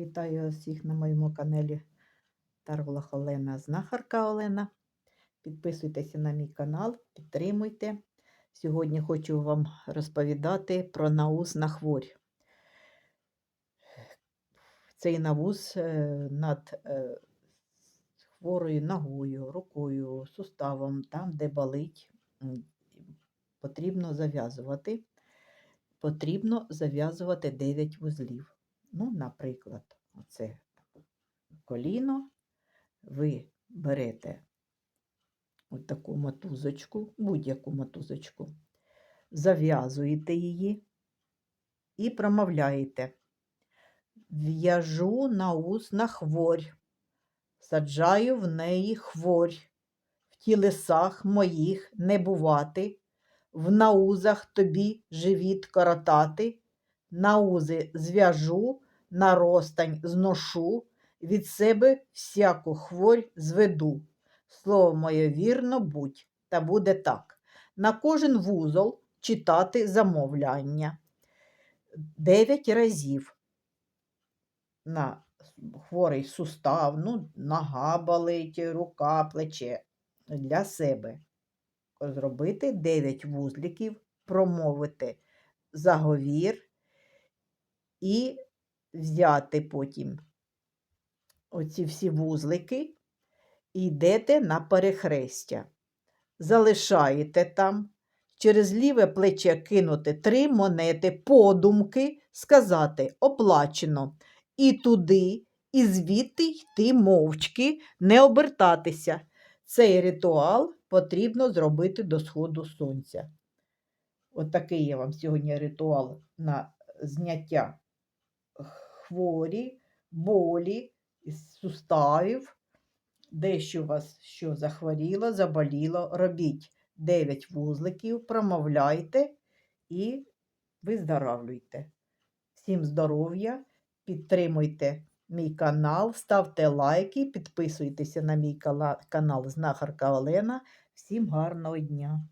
Вітаю всіх на моєму каналі Тарголах Олена, знахарка Олена. Підписуйтеся на мій канал, підтримуйте. Сьогодні хочу вам розповідати про наус на хворь. Цей навуз е, над е, хворою ногою, рукою, суставом, там, де болить, потрібно зав'язувати. Потрібно зав'язувати 9 вузлів. Ну, наприклад, оце коліно, ви берете от таку мотузочку, будь-яку мотузочку, зав'язуєте її і промовляєте. В'яжу на ус на хворь, саджаю в неї хворь, в тілесах моїх не бувати, в наузах тобі живіт коротати, наузи зв'яжу, на розтань зношу, від себе всяку хворь зведу. Слово моє вірно будь, та буде так. На кожен вузол читати замовляння. Дев'ять разів на хворий сустав, ну, нога болить, рука, плече. Для себе зробити 9 вузликів, промовити заговір і взяти потім оці всі вузлики і йдете на перехрестя. Залишаєте там, через ліве плече кинути три монети, подумки, сказати оплачено. І туди, і звідти йти мовчки, не обертатися. Цей ритуал потрібно зробити до сходу сонця. От такий я вам сьогодні ритуал на зняття хворі, болі із суставів, дещо у вас що захворіло, заболіло, робіть 9 вузликів, промовляйте і виздоравлюйте. Всім здоров'я, підтримуйте мій канал, ставте лайки, підписуйтеся на мій канал Знахарка Олена. Всім гарного дня!